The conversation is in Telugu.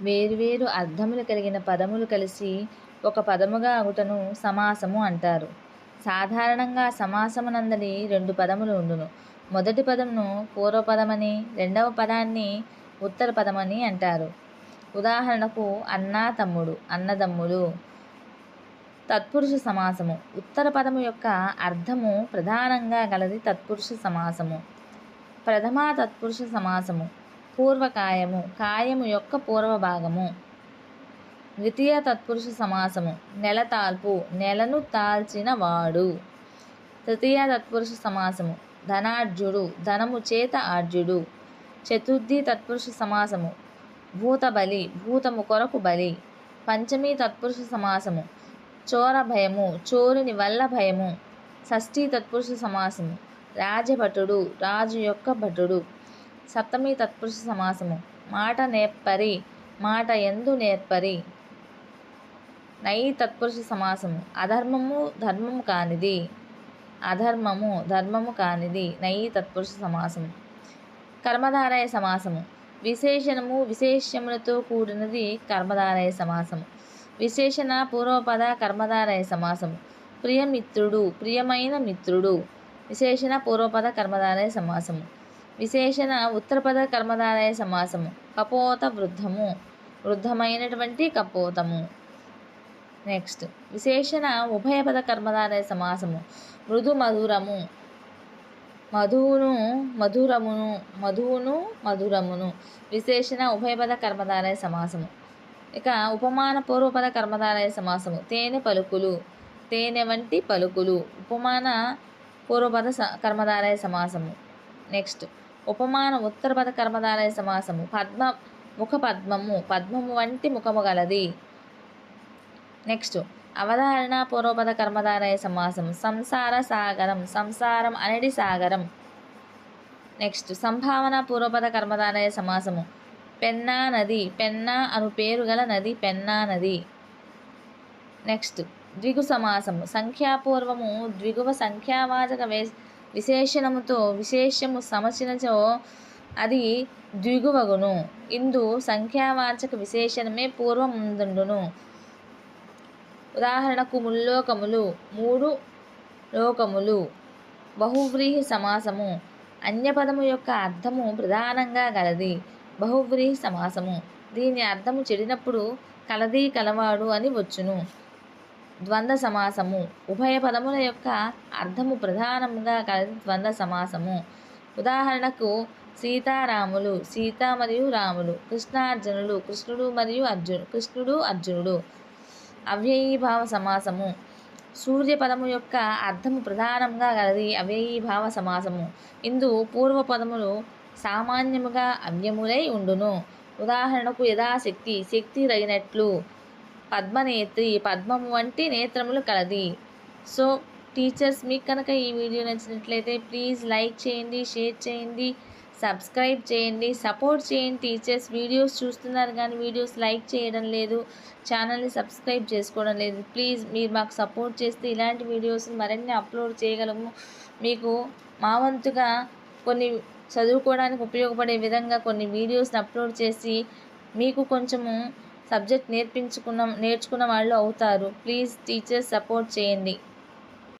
వేరువేరు అర్థములు కలిగిన పదములు కలిసి ఒక పదముగా అగుటను సమాసము అంటారు. సాధారణంగా సమాసమునందలి రెండు పదములు ఉండును. మొదటి పదమును పూర్వపదమని రెండవ పదాన్ని ఉత్తర పదమని అంటారు. ఉదాహరణకు అన్న తమ్ముడు అన్నదమ్ములు. తత్పురుష సమాసము. ఉత్తర పదము యొక్క అర్థము ప్రధానంగా గలది తత్పురుష సమాసము. ప్రథమా తత్పురుష సమాసము. పూర్వకాయము కాయము యొక్క పూర్వ భాగము. ద్వితీయ తత్పురుష సమాసము నెల తాల్పు నెలను తాల్చిన వాడు. తృతీయ తత్పురుష సమాసము ధనార్జుడు ధనము చేత ఆర్జుడు. చతుర్థి తత్పురుష సమాసము భూత బలి భూతము కొరకు బలి. పంచమీ తత్పురుష సమాసము చోర భయము చోరుని వల్ల భయము. షష్ఠీ తత్పురుష సమాసము రాజభటుడు రాజు యొక్క భటుడు. సప్తమి తత్పురుష సమాసము. మాట నేర్పరి మాట ఎందు నేర్పరి. నై తత్పురుష సమాసము. అధర్మము ధర్మము కానిది. అధర్మము ధర్మము కానిది. నై తత్పురుష సమాసము. కర్మధారయ సమాసము. విశేషణము విశేష్యములతో కూడినది కర్మధారయ సమాసము. విశేషణ పూర్వపద కర్మధారయ సమాసము. ప్రియమిత్రుడు ప్రియమైన మిత్రుడు. విశేషణ పూర్వపద కర్మధారయ సమాసము. విశేషణ ఉత్తరపద కర్మధారయ సమాసము. కపోత వృద్ధము. వృద్ధమైనటువంటి కపోతము. నెక్స్ట్ విశేషణ ఉభయపద కర్మధారయ సమాసము. మృదు మధురము. మధువును మధురమును మధువును మధురమును. విశేషణ ఉభయపద కర్మధారయ సమాసము. ఇక ఉపమాన పూర్వపద కర్మధారయ సమాసము. తేనె పలుకులు. తేనె వంటి పలుకులు. ఉపమాన పూర్వపద స కర్మధారయ సమాసము. నెక్స్ట్ ఉపమాన ఉత్తరపద కర్మధారయ సమాసము. పద్మ ముఖ పద్మము పద్మము వంటి ముఖము గలది. నెక్స్ట్ అవధారణ పూర్వపద కర్మధారయ సమాసం సంసార సాగరం. సంసారం అనేది సాగరం. నెక్స్ట్ సంభావన పూర్వపద కర్మధారయ సమాసము. పెన్నా నది. పెన్నా అను పేరు గల నది పెన్నా నది. నెక్స్ట్ ద్విగు సమాసము. సంఖ్యాపూర్వము. ద్విగువ సంఖ్యావాచక వే విశేషణముతో విశేషము సమచినచో అది దిగువగును ఇందు సంఖ్యావాచక విశేషణమే పూర్వం ముందుండును ఉదాహరణకు ముల్లోకములు మూడు లోకములు బహువ్రీహి సమాసము అన్యపదము యొక్క అర్థము ప్రధానంగా గలది. బహువ్రీహి సమాసము దీని అర్థము చెడినప్పుడు కలది కలవాడు అని వచ్చును. ద్వంద్వ సమాసము ఉభయ పదముల యొక్క అర్థము ప్రధానంగా కలది ద్వంద్వ సమాసము ఉదాహరణకు సీతారాములు సీత మరియు రాములు కృష్ణార్జునులు కృష్ణుడు మరియు అర్జును కృష్ణుడు అర్జునుడు. అవ్యయీభావ సమాసము సూర్యపదము యొక్క అర్థము ప్రధానంగా గలది అవ్యయీభావ సమాసము ఇందు పూర్వపదములు సామాన్యముగా అవ్యములై ఉండును. ఉదాహరణకు యథాశక్తి శక్తి తగినట్లు. పద్మనేత్రి పద్మము వంటి నేత్రములు కలది. సో టీచర్స్ మీకు కనుక ఈ వీడియో నచ్చినట్లయితే ప్లీజ్ లైక్ చేయండి షేర్ చేయండి సబ్స్క్రైబ్ చేయండి సపోర్ట్ చేయండి టీచర్స్. వీడియోస్ చూస్తున్నారు కానీ వీడియోస్ లైక్ చేయడం లేదు ఛానల్ని సబ్స్క్రైబ్ చేసుకోవడం లేదు. ప్లీజ్ మీరు మాకు సపోర్ట్ చేస్తే ఇలాంటి వీడియోస్ మరిన్ని అప్లోడ్ చేయగలము. మీకు మా వంతుగా కొన్ని చదువుకోవడానికి ఉపయోగపడే విధంగా కొన్ని వీడియోస్ని అప్లోడ్ చేసి మీకు కొంచెము సబ్జెక్ట్ నేర్పించుకున్న నేర్చుకున్న వాళ్ళు అవుతారు. ప్లీజ్ టీచర్స్ సపోర్ట్ చేయండి.